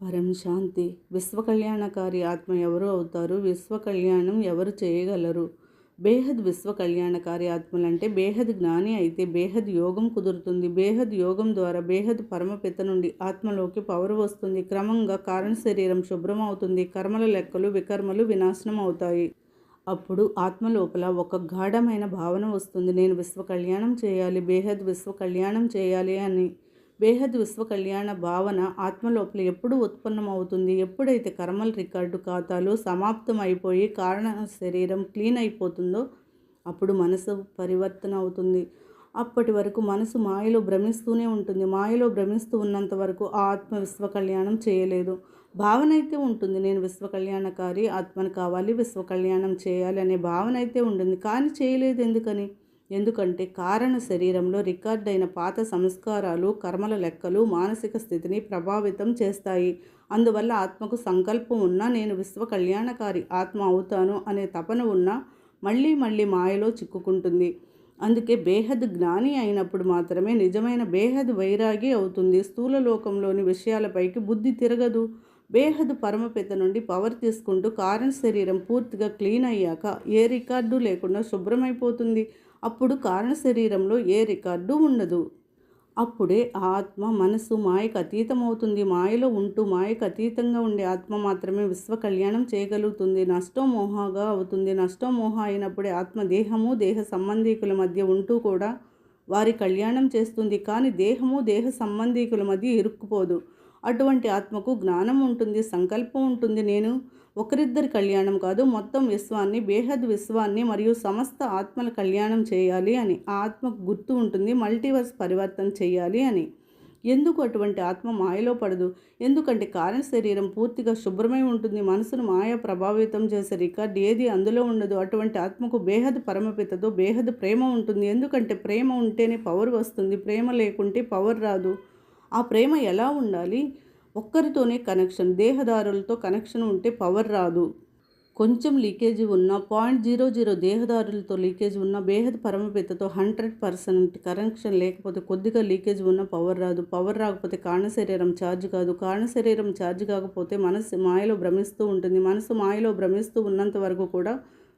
పరం శాంతి. విశ్వ కళ్యాణకారి ఆత్మ ఎవరు అవుతారు? విశ్వ కళ్యాణం ఎవరు చేయగలరు? బేహద్ విశ్వ కళ్యాణకారి ఆత్మలంటే బేహద్ జ్ఞాని అయితే బేహద్ యోగం కుదురుతుంది. బేహద్ యోగం ద్వారా బేహద్ పరమపిత నుండి ఆత్మలోకి పవర్ వస్తుంది. క్రమంగా కారణ శరీరం శుభ్రం అవుతుంది. కర్మల లెక్కలు వికర్మలు వినాశనం అవుతాయి. అప్పుడు ఆత్మ లోపల ఒక గాఢమైన భావన వస్తుంది. నేను విశ్వ కళ్యాణం చేయాలి బేహద్ విశ్వ కళ్యాణం చేయాలి అని. బేహద్ విశ్వ కళ్యాణ భావన ఆత్మ లోపల ఎప్పుడు ఉత్పన్నమవుతుంది? ఎప్పుడైతే కర్మల రికార్డు ఖాతాలు సమాప్తం అయిపోయి కారణ శరీరం క్లీన్ అయిపోతుందో అప్పుడు మనసు పరివర్తన అవుతుంది. అప్పటి వరకు మనసు మాయలో భ్రమిస్తూనే ఉంటుంది. మాయలో భ్రమిస్తూ ఉన్నంత వరకు ఆ ఆత్మ విశ్వ కళ్యాణం చేయలేదు. భావన అయితే ఉంటుంది. నేను విశ్వ కళ్యాణకారి ఆత్మను కావాలి విశ్వ కళ్యాణం చేయాలి అనే భావన అయితే ఉంటుంది. కానీ చేయలేదు ఎందుకని? ఎందుకంటే కారణ శరీరంలో రికార్డైన పాత సంస్కారాలు కర్మల లెక్కలు మానసిక స్థితిని ప్రభావితం చేస్తాయి. అందువల్ల ఆత్మకు సంకల్పం ఉన్నా నేను విశ్వ కళ్యాణకారి ఆత్మ అవుతాను అనే తపన ఉన్నా మళ్ళీ మళ్ళీ మాయలో చిక్కుకుంటుంది. అందుకే బేహద్ జ్ఞాని అయినప్పుడు మాత్రమే నిజమైన బేహద్ వైరాగి అవుతుంది. స్థూల లోకంలోని విషయాలపైకి బుద్ధి తిరగదు. బేహద్ పరమపిత నుండి పవర్ తీసుకుంటూ కారణ శరీరం పూర్తిగా క్లీన్ అయ్యాక ఏ రికార్డు లేకుండా శుభ్రమైపోతుంది. అప్పుడు కారణ శరీరంలో ఏ రికార్డు ఉండదు. అప్పుడే ఆత్మ మనసు మాయకు అతీతమవుతుంది. మాయలో ఉంటూ మాయకు అతీతంగా ఉండే ఆత్మ మాత్రమే విశ్వ కళ్యాణం చేయగలుగుతుంది. నష్టమోహగా అవుతుంది. నష్టమోహ అయినప్పుడే ఆత్మ దేహము దేహ సంబంధీకుల మధ్య ఉంటూ కూడా వారి కళ్యాణం చేస్తుంది. కానీ దేహము దేహ సంబంధీకుల మధ్య ఇరుక్కుపోదు. అటువంటి ఆత్మకు జ్ఞానం ఉంటుంది సంకల్పం ఉంటుంది. నేను ఒకరిద్దరి కళ్యాణం కాదు మొత్తం విశ్వాన్ని బేహద్ విశ్వాన్ని మరియు సమస్త ఆత్మల కళ్యాణం చేయాలి అని ఆ ఆత్మకు గుర్తు ఉంటుంది మల్టీవర్స్ పరివర్తన చేయాలి అని. ఎందుకు అటువంటి ఆత్మ మాయలో పడదు? ఎందుకంటే కారణ శరీరం పూర్తిగా శుభ్రమై ఉంటుంది మనసును మాయ ప్రభావితం చేసే రికార్డ్ ఏది అందులో ఉండదు. అటువంటి ఆత్మకు బేహద్ పరమపితతో బేహద్ ప్రేమ ఉంటుంది. ఎందుకంటే ప్రేమ ఉంటేనే పవర్ వస్తుంది ప్రేమ లేకుంటే పవర్ రాదు. ఆ ప్రేమ ఎలా ఉండాలి? ఒక్కరితోనే కనెక్షన్ దేహదారులతో కనెక్షన్ ఉంటే పవర్ రాదు. కొంచెం లీకేజీ ఉన్న పాయింట్ జీరో జీరో దేహదారులతో లీకేజ్ ఉన్న బేహద్ పరమపితతో హండ్రెడ్ పర్సెంట్ కనెక్షన్ లేకపోతే కొద్దిగా లీకేజ్ ఉన్న పవర్ రాదు. పవర్ రాకపోతే కారణశరీరం ఛార్జ్ కాదు. కారణ శరీరం ఛార్జ్ కాకపోతే మనసు మాయలో భ్రమిస్తూ ఉంటుంది. మనసు మాయలో భ్రమిస్తూ ఉన్నంత వరకు కూడా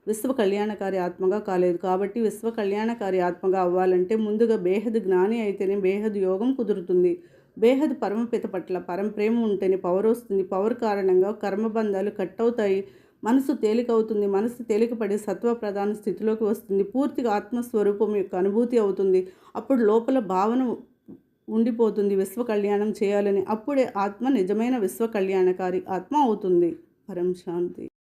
విశ్వ కళ్యాణకారి ఆత్మగా కాలేదు. కాబట్టి విశ్వ కళ్యాణకారి ఆత్మగా అవ్వాలంటే ముందుగా బేహద్ జ్ఞాని అయితేనే బేహద్ యోగం కుదురుతుంది. బేహద్ పరమపిత పట్ల పరం ప్రేమ ఉంటేనే పవర్ వస్తుంది. పవర్ కారణంగా కర్మబంధాలు కట్ అవుతాయి. మనసు తేలికవుతుంది. మనసు తేలికపడి సత్వ ప్రధాన స్థితిలోకి వస్తుంది. పూర్తిగా ఆత్మస్వరూపం యొక్క అనుభూతి అవుతుంది. అప్పుడు లోపల భావన ఉండిపోతుంది. విశ్వ కళ్యాణం చేయాలని. అప్పుడే ఆత్మ నిజమైన విశ్వ కళ్యాణకారి ఆత్మ అవుతుంది. పరం శాంతి.